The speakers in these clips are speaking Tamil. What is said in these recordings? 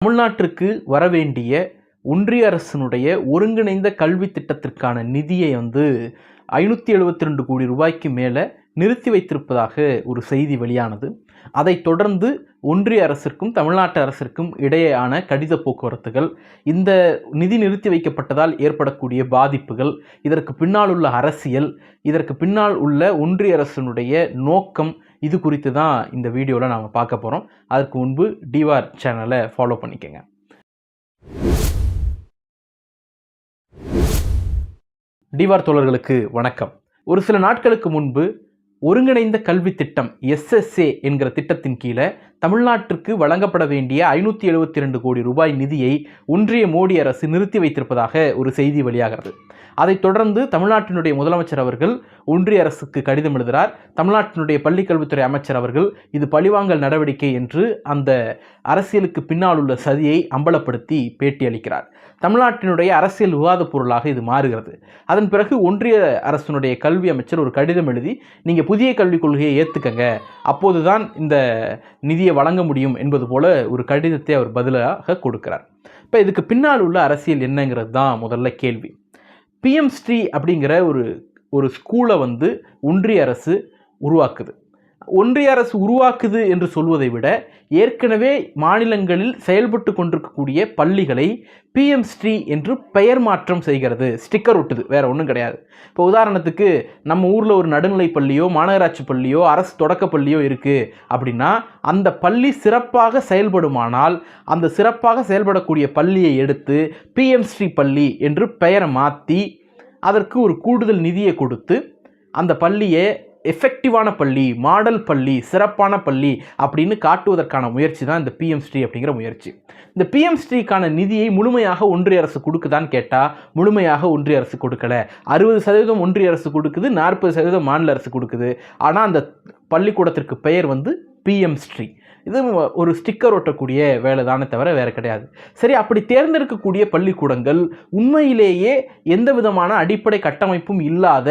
தமிழ்நாட்டிற்கு வரவேண்டிய ஒன்றிய அரசினுடைய ஒருங்கிணைந்த கல்வி திட்டத்திற்கான நிதியை வந்து ஐநூற்றி எழுபத்தி ரெண்டு கோடி ரூபாய்க்கு மேலே நிறுத்தி வைத்திருப்பதாக ஒரு செய்தி வெளியானது. அதைத் தொடர்ந்து ஒன்றிய அரசிற்கும் தமிழ்நாட்டு அரசிற்கும் இடையேயான கடித போக்குவரத்துகள் இந்த நிதி நிறுத்தி வைக்கப்பட்டதால் ஏற்படக்கூடிய பாதிப்புகள் இதற்கு பின்னால் உள்ள அரசியல் இதற்கு பின்னால் உள்ள ஒன்றிய அரசினுடைய நோக்கம் இது குறித்து தான் இந்த வீடியோவில் நாம் பார்க்க போகிறோம் அதற்கு முன்பு டிவார் சேனலை ஃபாலோ பண்ணிக்கோங்க. டிவார் தோழர்களுக்கு வணக்கம். ஒரு சில நாட்களுக்கு முன்பு ஒருங்கிணைந்த கல்வி திட்டம் எஸ்எஸ்ஏ என்கிற திட்டத்தின் கீழே தமிழ்நாட்டிற்கு வழங்கப்பட வேண்டிய ஐநூற்றி எழுபத்தி ரெண்டு கோடி ரூபாய் நிதியை ஒன்றிய மோடி அரசு நிறுத்தி வைத்திருப்பதாக ஒரு செய்தி வெளியாகிறது. அதைத் தொடர்ந்து தமிழ்நாட்டினுடைய முதலமைச்சர் அவர்கள் ஒன்றிய அரசுக்கு கடிதம் எழுதுகிறார். தமிழ்நாட்டினுடைய பள்ளிக்கல்வித்துறை அமைச்சர் அவர்கள் இது பழிவாங்கல் நடவடிக்கை என்று அந்த அரசியலுக்கு பின்னால் உள்ள சதியை அம்பலப்படுத்தி பேட்டியளிக்கிறார் தமிழ்நாட்டினுடைய அரசியல் விவாத பொருளாக இது மாறுகிறது. அதன் பிறகு ஒன்றிய அரசினுடைய கல்வி அமைச்சர் ஒரு கடிதம் எழுதி நீங்கள் புதிய கல்விக் கொள்கையை ஏற்றுக்கங்க அப்போதுதான் இந்த நிதி நீதியை வழங்க முடியும் என்பது போல ஒரு கடிதத்தை அவர் பதிலாக கொடுக்கிறார். இப்போ இதுக்கு பின்னால் உள்ள அரசியல் என்னங்கிறது தான் முதல்ல கேள்வி. பிஎம் ஸ்ரீ அப்படிங்கிற ஒரு ஒரு ஸ்கூலை வந்து ஒன்றிய அரசு உருவாக்குது. ஒன்றிய அரசு உருவாக்குது என்று சொல்வதை விட ஏற்கனவே மாநிலங்களில் செயல்பட்டு கொண்டிருக்கக்கூடிய பள்ளிகளை பிஎம் ஸ்ரீ என்று பெயர் மாற்றம் செய்கிறது. ஸ்டிக்கர் ஒட்டுது வேற ஒன்றும் கிடையாது. இப்போ உதாரணத்துக்கு நம்ம ஊரில் ஒரு நடுநிலை பள்ளியோ மாநகராட்சி பள்ளியோ அரசு தொடக்க பள்ளியோ இருக்குது அப்படின்னா அந்த பள்ளி சிறப்பாக செயல்படுமானால் அந்த சிறப்பாக செயல்படக்கூடிய பள்ளியை எடுத்து பிஎம் ஸ்ரீ பள்ளி என்று பெயரை மாற்றி அதற்கு ஒரு கூடுதல் நிதியை கொடுத்து அந்த பள்ளியை எஃபெக்டிவான பள்ளி மாடல் பள்ளி சிறப்பான பள்ளி அப்படின்னு காட்டுவதற்கான முயற்சி தான் இந்த பிஎம் ஸ்ரீ அப்படிங்கிற முயற்சி. இந்த பிஎம் ஸ்ரீக்கான நிதியை முழுமையாக ஒன்றிய அரசு கொடுக்குதான்னு கேட்டால் முழுமையாக ஒன்றிய அரசு கொடுக்கல. அறுபது சதவீதம் ஒன்றிய அரசு கொடுக்குது நாற்பது சதவீதம் மாநில அரசு கொடுக்குது. ஆனால் அந்த பள்ளிக்கூடத்திற்கு பெயர் வந்து பிஎம் ஸ்ரீ இது ஒரு ஸ்டிக்கர் ஒட்டக்கூடிய வேலை தானே தவிர வேறு கிடையாது. சரி அப்படி தேர்ந்தெடுக்கக்கூடிய பள்ளிக்கூடங்கள் உண்மையிலேயே எந்த விதமான அடிப்படை கட்டமைப்பும் இல்லாத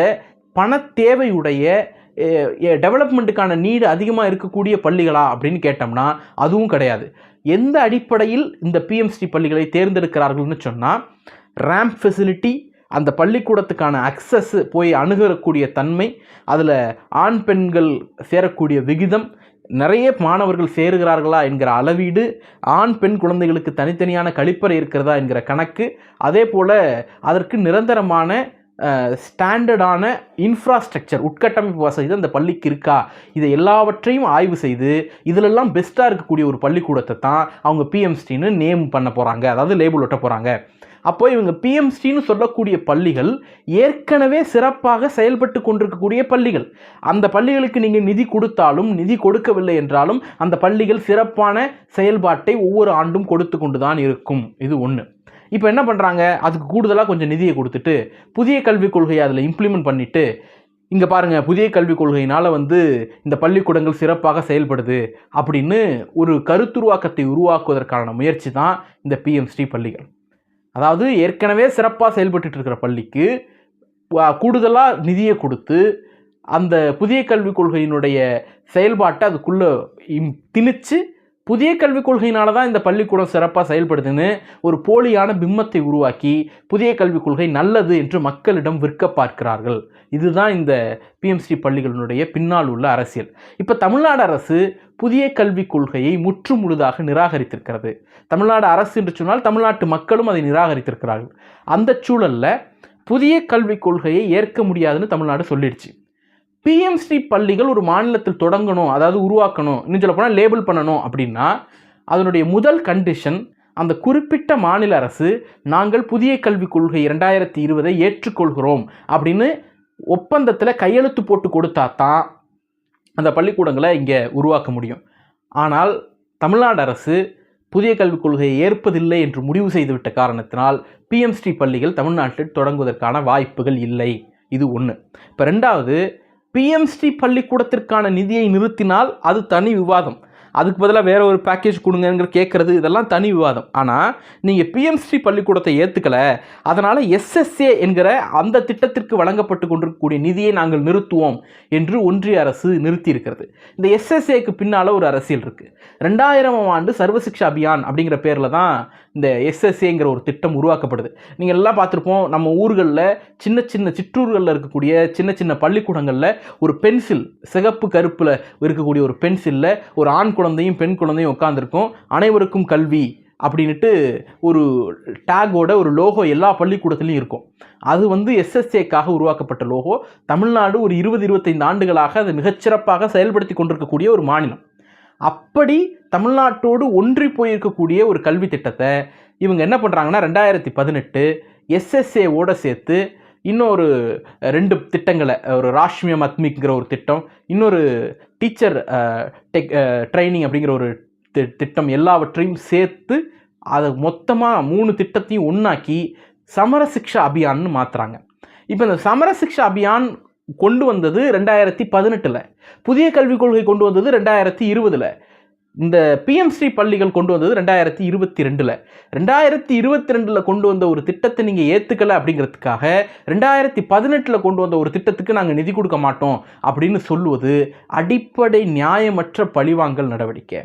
பண தேவையுடைய டெவலப்மெண்ட்டுக்கான நீடு அதிகமாக இருக்கக்கூடிய பள்ளிகளா அப்படின்னு கேட்டோம்னா அதுவும் கிடையாது. எந்த அடிப்படையில் இந்த பிஎம்சி பள்ளிகளை தேர்ந்தெடுக்கிறார்கள்னு சொன்னால் ரேம்ப் ஃபெசிலிட்டி அந்த பள்ளிக்கூடத்துக்கான அக்சஸ் போய் அணுகக்கூடிய தன்மை அதில் ஆண் பெண்கள் சேரக்கூடிய விகிதம் நிறைய மாணவர்கள் சேருகிறார்களா என்கிற அளவீடு ஆண் பெண் குழந்தைகளுக்கு தனித்தனியான கழிப்பறை இருக்கிறதா என்கிற கணக்கு அதே போல் அதற்கு நிரந்தரமான ஸ்டாண்டர்டான இன்ஃப்ராஸ்ட்ரக்சர் உட்கட்டமைப்பு வசதி அந்த பள்ளிக்கு இருக்கா? இதை எல்லாவற்றையும் ஆய்வு செய்து இதிலெல்லாம் பெஸ்ட்டாக இருக்கக்கூடிய ஒரு பள்ளிக்கூடத்தை தான் அவங்க பிஎம்ஸ்டின்னு நேம் பண்ண போகிறாங்க அதாவது லேபிள் ஒட்ட போகிறாங்க அப்போ இவங்க பிஎம்ஸ்டின்னு சொல்லக்கூடிய பள்ளிகள் ஏற்கனவே சிறப்பாக செயல்பட்டு கொண்டிருக்கக்கூடிய பள்ளிகள். அந்த பள்ளிகளுக்கு நீங்கள் நிதி கொடுத்தாலும் நிதி கொடுக்கவில்லை என்றாலும் அந்த பள்ளிகள் சிறப்பான செயல்பாட்டை ஒவ்வொரு ஆண்டும் கொடுத்து கொண்டு தான் இருக்கும். இது ஒன்று இப்போ என்ன பண்ணுறாங்க அதுக்கு கூடுதலாக கொஞ்சம் நிதியை கொடுத்துட்டு புதிய கல்விக் கொள்கையை அதில் இம்ப்ளிமெண்ட் பண்ணிவிட்டு இங்கே பாருங்கள் புதிய கல்விக் கொள்கையினால் வந்து இந்த பள்ளிக்கூடங்கள் சிறப்பாக செயல்படுது அப்படின்னு ஒரு கருத்துருவாக்கத்தை உருவாக்குவதற்கான முயற்சி தான் இந்த பிஎம்ஸ்டி பள்ளிகள். அதாவது ஏற்கனவே சிறப்பாக செயல்பட்டு இருக்கிற பள்ளிக்கு கூடுதலாக நிதியை கொடுத்து அந்த புதிய கல்விக் கொள்கையினுடைய செயல்பாட்டை அதுக்குள்ளே இம் திணிச்சு புதிய கல்விக் கொள்கையினால தான் இந்த பள்ளிக்கூடம் சிறப்பாக செயல்படுதுன்னு ஒரு போலியான பிம்மத்தை உருவாக்கி புதிய கல்விக் கொள்கை நல்லது என்று மக்களிடம் விற்க பார்க்கிறார்கள். இதுதான் இந்த பிஎம்சி பள்ளிகளினுடைய பின்னால் உள்ள அரசியல். இப்போ தமிழ்நாடு அரசு புதிய கல்விக் கொள்கையை முற்று முழுதாக நிராகரித்திருக்கிறது. தமிழ்நாடு அரசு என்று சொன்னால் தமிழ்நாட்டு மக்களும் அதை நிராகரித்திருக்கிறார்கள். அந்த சூழலில் புதிய கல்விக் கொள்கையை ஏற்க முடியாதுன்னு தமிழ்நாடு சொல்லிடுச்சு. பிஎம்சி பள்ளிகள் ஒரு மாநிலத்தில் தொடங்கணும் அதாவது உருவாக்கணும் இன்னும் சொல்ல போனால் லேபிள் பண்ணணும் அப்படின்னா அதனுடைய முதல் கண்டிஷன் அந்த குறிப்பிட்ட மாநில அரசு நாங்கள் புதிய கல்விக் கொள்கை இரண்டாயிரத்தி இருபதை ஏற்றுக்கொள்கிறோம் அப்படின்னு ஒப்பந்தத்தில் கையெழுத்து போட்டு கொடுத்தா தான் அந்த பள்ளிக்கூடங்களை இங்கே உருவாக்க முடியும். ஆனால் தமிழ்நாடு அரசு புதிய கல்விக் கொள்கையை ஏற்பதில்லை என்று முடிவு செய்துவிட்ட காரணத்தினால் பிஎம்ஸ்டி பள்ளிகள் தமிழ்நாட்டில் தொடங்குவதற்கான வாய்ப்புகள் இல்லை. இது ஒன்று இப்போ ரெண்டாவது பிஎம்ஸ்டி பள்ளிக்கூடத்திற்கான நிதியை நிறுத்தினால் அது தனி விவாதம். அதுக்கு பதிலாக வேறு ஒரு பேக்கேஜ் கொடுங்கிற கேட்குறது இதெல்லாம் தனி விவாதம். ஆனால் நீங்கள் பிஎம்ஸ்ரீ பள்ளிக்கூடத்தை ஏற்றுக்கலை அதனால் எஸ்எஸ்ஏ என்கிற அந்த திட்டத்திற்கு வழங்கப்பட்டு கொண்டிருக்கக்கூடிய நிதியை நாங்கள் நிறுத்துவோம் என்று ஒன்றிய அரசு நிறுத்தியிருக்கிறது. இந்த எஸ்எஸ்ஏக்கு பின்னால் ஒரு அரசியல் இருக்குது ரெண்டாயிரமாம் ஆண்டு சர்வசிக்ஷா அபியான் அப்படிங்கிற பேரில் தான் இந்த எஸ்எஸ்ஏங்கிற ஒரு திட்டம் உருவாக்கப்படுது. நீங்கள் எல்லாம் பார்த்துருப்போம் நம்ம ஊர்களில் சின்ன சின்ன சிற்றூர்களில் இருக்கக்கூடிய சின்ன சின்ன பள்ளிக்கூடங்களில் ஒரு பென்சில் சிகப்பு கருப்பில் இருக்கக்கூடிய ஒரு பென்சிலில் ஒரு ஆண் குழந்தையும் பெண் குழந்தையும் உட்காந்துருக்கும் அனைவருக்கும் கல்வி அப்படின்ட்டு ஒரு டேகோட ஒரு லோகோ எல்லா பள்ளிக்கூடத்துலையும் இருக்கும். அது வந்து எஸ்எஸ்ஏக்காக உருவாக்கப்பட்ட லோகோ தமிழ்நாடு ஒரு இருபது இருபத்தைந்து ஆண்டுகளாக அதை மிகச்சிறப்பாக செயல்படுத்தி கொண்டிருக்கக்கூடிய ஒரு மாநிலம். அப்படி தமிழ்நாட்டோடு ஒன்றி போயிருக்கக்கூடிய ஒரு கல்வி திட்டத்தை இவங்க என்ன பண்ணுறாங்கன்னா ரெண்டாயிரத்தி பதினெட்டு எஸ்எஸ்ஏவோட சேர்த்து இன்னொரு ரெண்டு திட்டங்களை ஒரு ராஷ்மியம் அத்மிக்ங்கிற ஒரு திட்டம் இன்னொரு டீச்சர் டெக் ட்ரைனிங் அப்படிங்கிற ஒரு தி- திட்டம் எல்லாவற்றையும் சேர்த்து அதை மொத்தமாக மூணு திட்டத்தையும் ஒன்றாக்கி சமரசிக்ஷா அபியான்னு மாற்றுறாங்க இப்போ இந்த சமரசிக்ஷா அபியான் கொண்டு வந்தது ரெண்டாயிரத்தி பதினெட்டில். புதிய கல்விக் கொள்கை கொண்டு வந்தது ரெண்டாயிரத்தி இருபதில். இந்த பிஎம்ஸ்ரீ பள்ளிகள் கொண்டு வந்தது ரெண்டாயிரத்தி இருபத்தி ரெண்டில். ரெண்டாயிரத்தி இருபத்தி ரெண்டில் கொண்டு வந்த ஒரு திட்டத்தை நீங்கள் ஏற்றுக்கலை அப்படிங்கிறதுக்காக ரெண்டாயிரத்தி பதினெட்டில் கொண்டு வந்த ஒரு திட்டத்துக்கு நாங்கள் நிதி கொடுக்க மாட்டோம் அப்படின்னு சொல்லுவது அடிப்படை நியாயமற்ற பழிவாங்கல் நடவடிக்கை.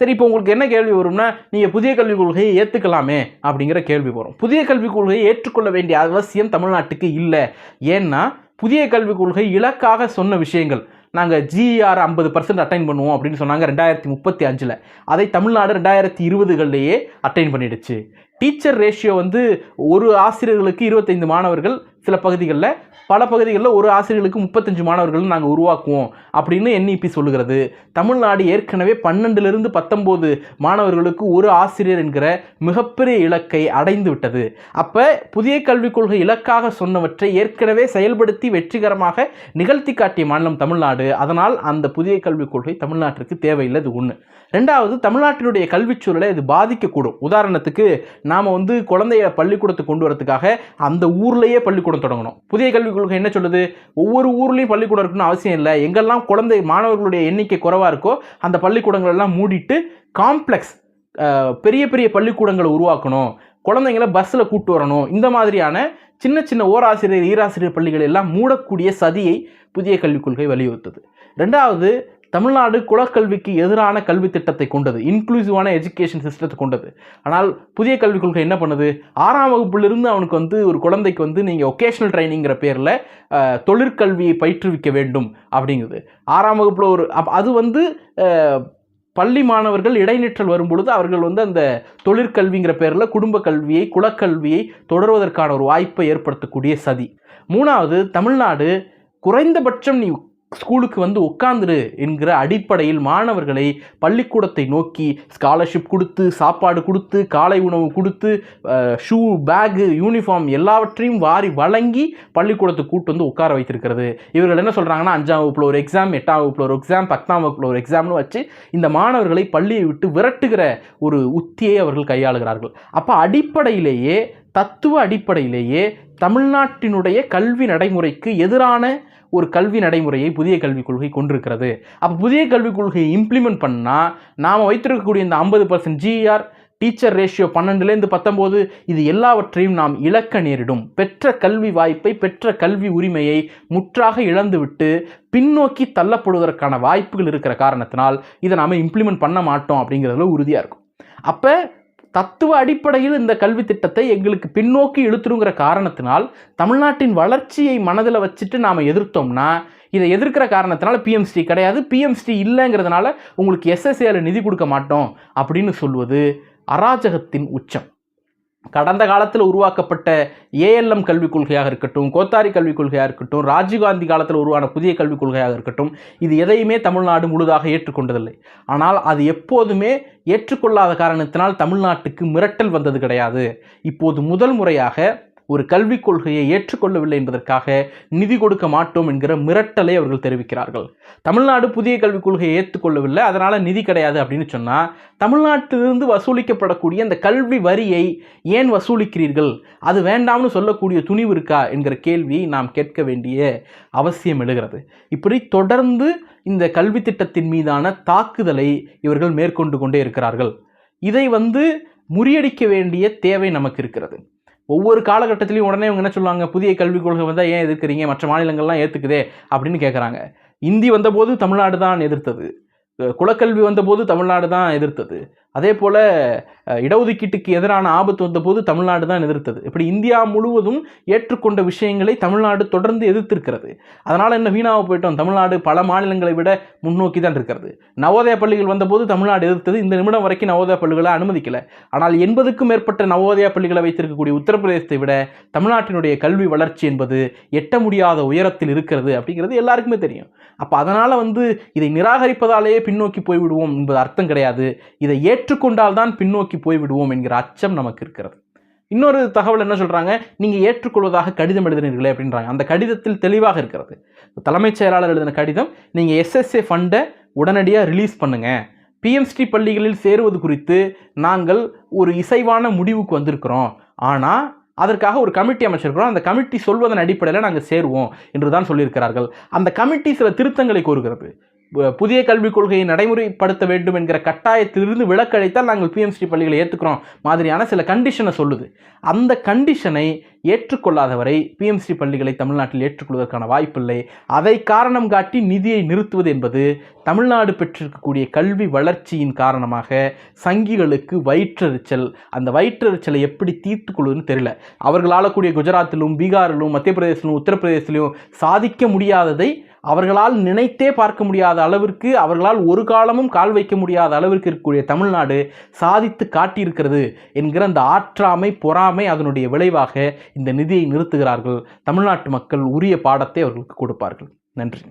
சரி இப்போ உங்களுக்கு என்ன கேள்வி வரும்னா நீங்கள் புதிய கல்விக் கொள்கையை ஏற்றுக்கலாமே அப்படிங்கிற கேள்வி வரும். புதிய கல்விக் கொள்கையை ஏற்றுக்கொள்ள வேண்டிய அவசியம் தமிழ்நாட்டுக்கு இல்லை. ஏன்னா புதிய கல்விக் கொள்கை இலக்காக சொன்ன விஷயங்கள் நாங்கள் ஜிஆர் ஐம்பது பர்சன்ட் அட்டைன் பண்ணுவோம் அப்படின்னு சொன்னாங்க ரெண்டாயிரத்தி முப்பத்தி அஞ்சில். அதை தமிழ்நாடு ரெண்டாயிரத்தி இருபதுகள்லேயே அட்டைன் பண்ணிடுச்சு. டீச்சர் ரேஷியோ வந்து ஒரு ஆசிரியர்களுக்கு இருபத்தைந்து மாணவர்கள் சில பகுதிகளில் பல பகுதிகளில் ஒரு ஆசிரியர்களுக்கு முப்பத்தஞ்சு மாணவர்கள் நாங்கள் உருவாக்குவோம் அப்படின்னு என்இபி சொல்லுகிறது. தமிழ்நாடு ஏற்கனவே பன்னெண்டுலேருந்து பத்தொம்போது மாணவர்களுக்கு ஒரு ஆசிரியர் என்கிற மிகப்பெரிய இலக்கை அடைந்து விட்டது. அப்போ புதிய கல்விக் கொள்கை இலக்காக சொன்னவற்றை ஏற்கனவே செயல்படுத்தி வெற்றிகரமாக நிகழ்த்தி காட்டிய மாநிலம் தமிழ்நாடு. அதனால் அந்த புதிய கல்விக் கொள்கை தமிழ்நாட்டிற்கு தேவையில்லை இது ஒன்று ரெண்டாவது தமிழ்நாட்டினுடைய கல்விச் சூழலை இது பாதிக்கக்கூடும். உதாரணத்துக்கு நாம் வந்து குழந்தைய பள்ளிக்கூடத்துக்கு கொண்டு வரதுக்காக அந்த ஊர்லேயே பள்ளிக்கூடம் தொடங்கணும். புதிய கல்விக் கொள்கை என்ன சொல்லுது? ஒவ்வொரு ஊர்லேயும் பள்ளிக்கூடம் இருக்குன்னு அவசியம் இல்லை. எங்கெல்லாம் குழந்தை மாணவர்களுடைய எண்ணிக்கை குறைவாக இருக்கோ அந்த பள்ளிக்கூடங்கள் எல்லாம் மூடிட்டு காம்ப்ளெக்ஸ் பெரிய பெரிய பள்ளிக்கூடங்களை உருவாக்கணும். குழந்தைங்கள பஸ்ஸில் கூட்டு வரணும். இந்த மாதிரியான சின்ன சின்ன ஓராசிரியர் ஈராசிரியர் பள்ளிகள் எல்லாம் மூடக்கூடிய சதியை புதிய கல்விக் கொள்கை வலியுறுத்துது. ரெண்டாவது தமிழ்நாடு குலக்கல்விக்கு எதிரான கல்வி திட்டத்தை கொண்டது இன்க்ளூசிவான எஜுகேஷன் சிஸ்டத்தை கொண்டது. ஆனால் புதிய கல்விக் கொள்கை என்ன பண்ணுது? ஆறாம் வகுப்பிலிருந்து அவனுக்கு வந்து ஒரு குழந்தைக்கு வந்து நீங்கள் ஒகேஷனல் ட்ரைனிங்கிற பேரில் தொழிற்கல்வியை பயிற்றுவிக்க வேண்டும் அப்படிங்குது. ஆறாம் வகுப்பில் ஒரு அப் அது வந்து பள்ளி மாணவர்கள் இடைநிற்றல் வரும்பொழுது அவர்கள் வந்து அந்த தொழிற்கல்விங்கிற பேரில் குடும்ப கல்வியை குலக்கல்வியை தொடர்வதற்கான ஒரு வாய்ப்பை ஏற்படுத்தக்கூடிய சதி. மூணாவது தமிழ்நாடு குறைந்தபட்சம் நீ ஸ்கூலுக்கு வந்து உட்காந்துரு என்கிற அடிப்படையில் மாணவர்களை பள்ளிக்கூடத்தை நோக்கி ஸ்காலர்ஷிப் கொடுத்து சாப்பாடு கொடுத்து காலை உணவு கொடுத்து ஷூ பேகு யூனிஃபார்ம் எல்லாவற்றையும் வாரி வழங்கி பள்ளிக்கூடத்துக்கு கூட்டு வந்து உட்கார வைத்திருக்கிறது. இவர்கள் என்ன சொல்கிறாங்கன்னா அஞ்சாம் வகுப்பில் ஒரு எக்ஸாம் எட்டாம் வகுப்பில் ஒரு எக்ஸாம் பத்தாம் வகுப்பில் ஒரு எக்ஸாம்னு வச்சு இந்த மாணவர்களை பள்ளியை விட்டு விரட்டுகிற ஒரு உத்தியை அவர்கள் கையாளுகிறார்கள். அப்போ அடிப்படையிலேயே தத்துவ அடிப்படையிலேயே தமிழ்நாட்டினுடைய கல்வி நடைமுறைக்கு எதிரான ஒரு கல்வி நடைமுறையை புதிய கல்விக் கொள்கை கொண்டிருக்கிறது. அப்போ புதிய கல்விக் கொள்கையை இம்ப்ளிமெண்ட் பண்ணால் நாம் வைத்திருக்கக்கூடிய இந்த ஐம்பது பர்சன்ட் ஜிஆர் டீச்சர் ரேஷியோ பன்னெண்டுலேருந்து பத்தொம்போது இது எல்லாவற்றையும் நாம் இழக்க நேரிடும். பெற்ற கல்வி வாய்ப்பை பெற்ற கல்வி உரிமையை முற்றாக இழந்துவிட்டு பின்னோக்கி தள்ளப்படுவதற்கான வாய்ப்புகள் இருக்கிற காரணத்தினால் இதை நாம் இம்ப்ளிமெண்ட் பண்ண மாட்டோம் அப்படிங்கிறதுல உறுதியாக இருக்கும். அப்போ தத்துவ அடிப்படையில் இந்த கல்வி திட்டத்தை எங்களுக்கு பின்னோக்கி இழுத்துருங்கிற காரணத்தினால் தமிழ்நாட்டின் வளர்ச்சியை மனதில் வச்சுட்டு நாம் எதிர்த்தோம்னா இதை எதிர்க்கிற காரணத்தினால பிஎம்ஸ்டி கிடையாது. பிஎம்ஸ்டி இல்லைங்கிறதுனால உங்களுக்கு எஸ்எஸ்ஏல நிதி கொடுக்க மாட்டோம் அப்படின்னு சொல்வது அராஜகத்தின் உச்சம். கடந்த காலத்தில் உருவாக்கப்பட்ட ஏஎல்எம் கல்விக் கொள்கையாக இருக்கட்டும் கோத்தாரி கல்விக் கொள்கையாக இருக்கட்டும் ராஜீவ்காந்தி காலத்தில் உருவான புதிய கல்விக் கொள்கையாக இருக்கட்டும் இது எதையுமே தமிழ்நாடு முழுதாக ஏற்றுக்கொண்டதில்லை. ஆனால் அது எப்போதுமே ஏற்றுக்கொள்ளாத காரணத்தினால் தமிழ்நாட்டுக்கு மிரட்டல் வந்தது கிடையாது. இப்போது முதல் முறையாக ஒரு கல்விக் கொள்கையை ஏற்றுக்கொள்ளவில்லை என்பதற்காக நிதி கொடுக்க மாட்டோம் என்கிற மிரட்டலை அவர்கள் தெரிவிக்கிறார்கள். தமிழ்நாடு புதிய கல்விக் கொள்கையை ஏற்றுக்கொள்ளவில்லை அதனால் நிதி கிடையாது அப்படின்னு சொன்னால் தமிழ்நாட்டிலிருந்து வசூலிக்கப்படக்கூடிய அந்த கல்வி வரியை ஏன் வசூலிக்கிறீர்கள்? அது வேண்டாம்னு சொல்லக்கூடிய துணிவு இருக்கா? என்கிற கேள்வியை நாம் கேட்க வேண்டிய அவசியம் எழுகிறது. இப்படி தொடர்ந்து இந்த கல்வி திட்டத்தின் மீதான தாக்குதலை இவர்கள் மேற்கொண்டு கொண்டே இருக்கிறார்கள். இதை வந்து முறியடிக்க வேண்டிய தேவை நமக்கு இருக்கிறது. ஒவ்வொரு காலகட்டத்திலையும் உடனே இவங்க என்ன சொல்லுவாங்க புதிய கல்விக் கொள்கை வந்தால் ஏன் எதிர்க்கிறீங்க? மற்ற மாநிலங்கள்லாம் ஏற்றுக்குதே அப்படின்னு கேட்குறாங்க இந்தி வந்தபோது தமிழ்நாடு தான் எதிர்த்தது. குலக்கல்வி வந்தபோது தமிழ்நாடு தான் எதிர்த்தது. அதே போல் இடஒதுக்கீட்டுக்கு எதிரான ஆபத்து வந்தபோது தமிழ்நாடு தான் எதிர்த்தது. இப்படி இந்தியா முழுவதும் ஏற்றுக்கொண்ட விஷயங்களை தமிழ்நாடு தொடர்ந்து எதிர்த்திருக்கிறது. அதனால் என்ன வீணாக போயிட்டோம்? தமிழ்நாடு பல மாநிலங்களை விட முன்னோக்கி தான் இருக்கிறது. நவோதய பள்ளிகள் வந்தபோது தமிழ்நாடு எதிர்த்தது. இந்த நிமிடம் வரைக்கும் நவோதய பள்ளிகளை அனுமதிக்கலை. ஆனால் எண்பதுக்கும் மேற்பட்ட நவோதய பள்ளிகளை வைத்திருக்கக்கூடிய உத்தரப்பிரதேசத்தை விட தமிழ்நாட்டினுடைய கல்வி வளர்ச்சி என்பது எட்ட முடியாத உயரத்தில் இருக்கிறது அப்படிங்கிறது எல்லாருக்குமே தெரியும். அப்போ அதனால் வந்து இதை நிராகரிப்பதாலேயே பின்னோக்கி போய்விடுவோம் என்பது அர்த்தம் கிடையாது. இதை ஏற்றுக்கொண்டால் தான் பின்னோக்கி போய்விடுவோம் என்கிற அச்சம் நமக்கு இருக்கிறது. இன்னொரு தகவல் என்ன சொல்கிறாங்க நீங்கள் ஏற்றுக்கொள்வதாக கடிதம் எழுதினீர்களே அப்படின்றாங்க. அந்த கடிதத்தில் தெளிவாக இருக்கிறது. தலைமைச் செயலாளர் எழுதின கடிதம் நீங்கள் எஸ்எஸ்ஏ ஃபண்டை உடனடியாக ரிலீஸ் பண்ணுங்கள் பிஎம்ஸ்டி பள்ளிகளில் சேருவது குறித்து நாங்கள் ஒரு இசைவான முடிவுக்கு வந்திருக்கிறோம். ஆனால் அதற்காக ஒரு கமிட்டி அமைச்சிருக்கிறோம். அந்த கமிட்டி சொல்வதன் அடிப்படையில் நாங்கள் சேருவோம் என்று தான் சொல்லியிருக்கிறார்கள். அந்த கமிட்டி சில திருத்தங்களை கூறுகிறது புதிய கல்விக் கொள்கையை நடைமுறைப்படுத்த வேண்டும் என்கிற கட்டாயத்திலிருந்து விலக்கழைத்தால் நாங்கள் பிஎம்ஸ்டி பள்ளிகளை ஏற்றுக்கிறோம் மாதிரியான சில கண்டிஷனை சொல்லுது. அந்த கண்டிஷனை ஏற்றுக்கொள்ளாதவரை பிஎம்சி பள்ளிகளை தமிழ்நாட்டில் ஏற்றுக்கொள்வதற்கான வாய்ப்பில்லை. அதை காரணம் காட்டி நிதியை நிறுத்துவது என்பது தமிழ்நாடு பெற்றிருக்கக்கூடிய கல்வி வளர்ச்சியின் காரணமாக சங்கிகளுக்கு வயிற்றெரிச்சல். அந்த வயிற்றெரிச்சலை எப்படி தீர்த்து கொள்வதுன்னு தெரியல. அவர்கள் ஆளக்கூடிய குஜராத்திலும் பீகாரிலும் மத்திய பிரதேசத்திலும் உத்தரப்பிரதேசிலும் சாதிக்க முடியாததை அவர்களால் நினைத்தே பார்க்க முடியாத அளவிற்கு அவர்களால் ஒரு காலமும் கால் வைக்க முடியாத அளவிற்கு இருக்கக்கூடிய தமிழ்நாடு சாதித்து காட்டியிருக்கிறது என்கிற அந்த ஆற்றாமை பொறாமை அதனுடைய விளைவாக இந்த நிதியை நிறுத்துகிறார்கள். தமிழ்நாட்டு மக்கள் உரிய பாடத்தை அவர்களுக்கு கொடுப்பார்கள். நன்றி.